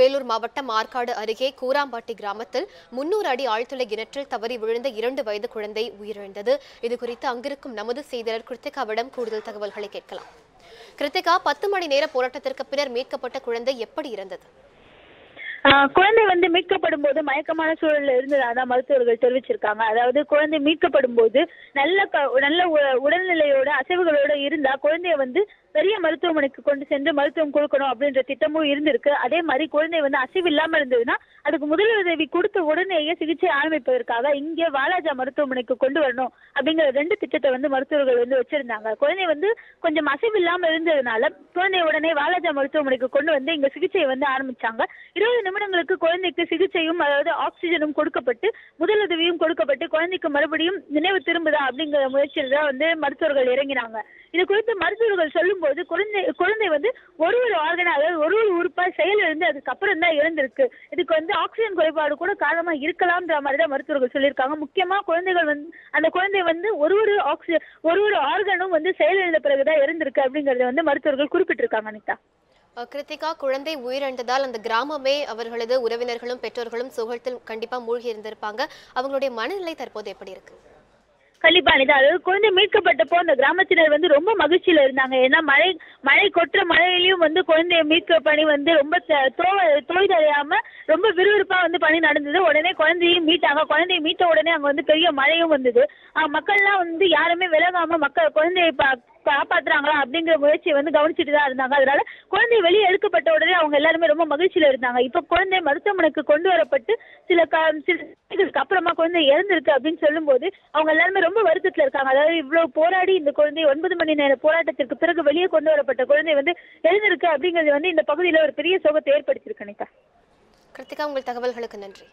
வேலூர் மாவட்டம் ஆற்காடு அருகே கூராம்பாட்டி கிராமத்தில் முன்னூறு அடி ஆழ்துளை கிணற்றில் தவறி விழுந்த இரண்டு வயது குழந்தை உயிரிழந்தது. இது குறித்து அங்கிருக்கும் நமது செய்தியாளர் கிருத்திகாவிடம் கூடுதல் தகவல்களை கேட்கலாம். கிருத்திகா பத்து மணி நேர போராட்டத்திற்கு பின்னர் மீட்கப்பட்ட குழந்தை எப்படி இருந்தது குழந்தை வந்து மீட்கப்படும் போது மயக்கமான சூழல்ல இருந்ததாக மருத்துவர்கள் தெரிவிச்சிருக்காங்க. அதாவது குழந்தை மீட்கப்படும் போது நல்ல நல்ல உ- உடல்நிலையோட அசைவுகளோட இருந்தா குழந்தைய வந்து பெரிய மருத்துவமனைக்கு கொண்டு சென்று மருத்துவம் கொடுக்கணும் அப்படின்ற திட்டமும் இருந்திருக்கு. அதே மாதிரி குழந்தை வந்து அசைவு இல்லாம இருந்ததுன்னா அதுக்கு முதலுதவி கொடுத்த உடனேயே சிகிச்சை ஆரம்பிப்பதற்காக இங்கே வாலாஜா மருத்துவமனைக்கு கொண்டு வரணும் அப்படிங்கிற ரெண்டு திட்டத்தை வந்து மருத்துவர்கள் வந்து வச்சிருந்தாங்க. குழந்தை வந்து கொஞ்சம் அசைவு இல்லாம இருந்ததுனால குழந்தைய உடனே வாலாஜா மருத்துவமனைக்கு கொண்டு வந்து இங்க சிகிச்சையை வந்து ஆரம்பிச்சாங்க. இருபது நிமிடங்களுக்கு குழந்தைக்கு சிகிச்சையும் அதாவது ஆக்சிஜனும் கொடுக்கப்பட்டு முதலுதவியும் கொடுக்கப்பட்டு குழந்தைக்கு மறுபடியும் நினைவு திரும்புதா அப்படிங்கிற முயற்சியில் தான் வந்து மருத்துவர்கள் இறங்கினாங்க. இது குறித்து மருத்துவர்கள் சொல்லும்போது குழந்தை குழந்தை வந்து ஒரு ஒரு ஆர்கனாக ஒரு ஒரு உறுப்பா செயலிழந்து அதுக்கப்புறம் தான் இறந்திருக்கு. இதுக்கு வந்து ஆக்சிஜன் குறைபாடு கூட காரணமா இருக்கலாம்ன்ற மாதிரி தான் மருத்துவர்கள் சொல்லியிருக்காங்க. முக்கியமா குழந்தைகள் வந்து அந்த குழந்தை வந்து ஒரு ஒரு ஆக்சிஜன் ஒரு ஒரு ஆர்கனும் வந்து செயலிழந்த பிறகுதான் இறந்திருக்கு அப்படிங்கறத வந்து மருத்துவர்கள் குறிப்பிட்டிருக்காங்க அனிதா. கிருத்திகா குழந்தை உயிரிழந்ததால் அந்த கிராமமே அவர்களது உறவினர்களும் பெற்றோர்களும் சுகத்தில் கண்டிப்பா மூழ்கி இருந்திருப்பாங்க. அவங்களுடைய மனநிலை தற்போது எப்படி இருக்கு? கண்டிப்பா அனிதா அதாவது குழந்தை மீட்கப்பட்டப்போ அந்த கிராமத்தினர் வந்து ரொம்ப மகிழ்ச்சியில இருந்தாங்க. ஏன்னா மழை மழை கொட்டுற மழையிலையும் வந்து குழந்தைய மீட்க பணி வந்து ரொம்ப த- தோ- ரொம்ப விறுவிறுப்பா வந்து பணி நடந்தது. உடனே குழந்தையும் மீட்டாங்க. குழந்தைய மீட்ட உடனே அங்க வந்து பெரிய மழையும் வந்தது. மக்கள்லாம் வந்து யாருமே விலகாம மக்கள் குழந்தையை பா- காப்பாத்துறாங்களா அப்படிங்கிற முயற்சியை வந்து கவனிச்சுட்டு தான் இருந்தாங்க. அதனால குழந்தை வெளியே எடுக்கப்பட்ட உடனே அவங்க எல்லாருமே ரொம்ப மகிழ்ச்சியில இருந்தாங்க. இப்ப குழந்தை மருத்துவமனைக்கு கொண்டு வரப்பட்டு சில க அப்புறமா குழந்தை இறந்திருக்கு அப்படின்னு சொல்லும்போது அவங்க எல்லாருமே ரொம்ப வருத்தத்துல இருக்காங்க. அதாவது இவ்வளவு போராடி இந்த குழந்தை ஒன்பது மணி நேர போராட்டத்திற்கு பிறகு வெளியே கொண்டு வரப்பட்ட குழந்தை வந்து எழுந்திருக்கு அப்படிங்கிறது வந்து இந்த பகுதியில ஒரு பெரிய சோகத்தை ஏற்படுத்தியிருக்கு அனிதா. கிருத்திகா உங்கள் தகவல்களுக்கு நன்றி.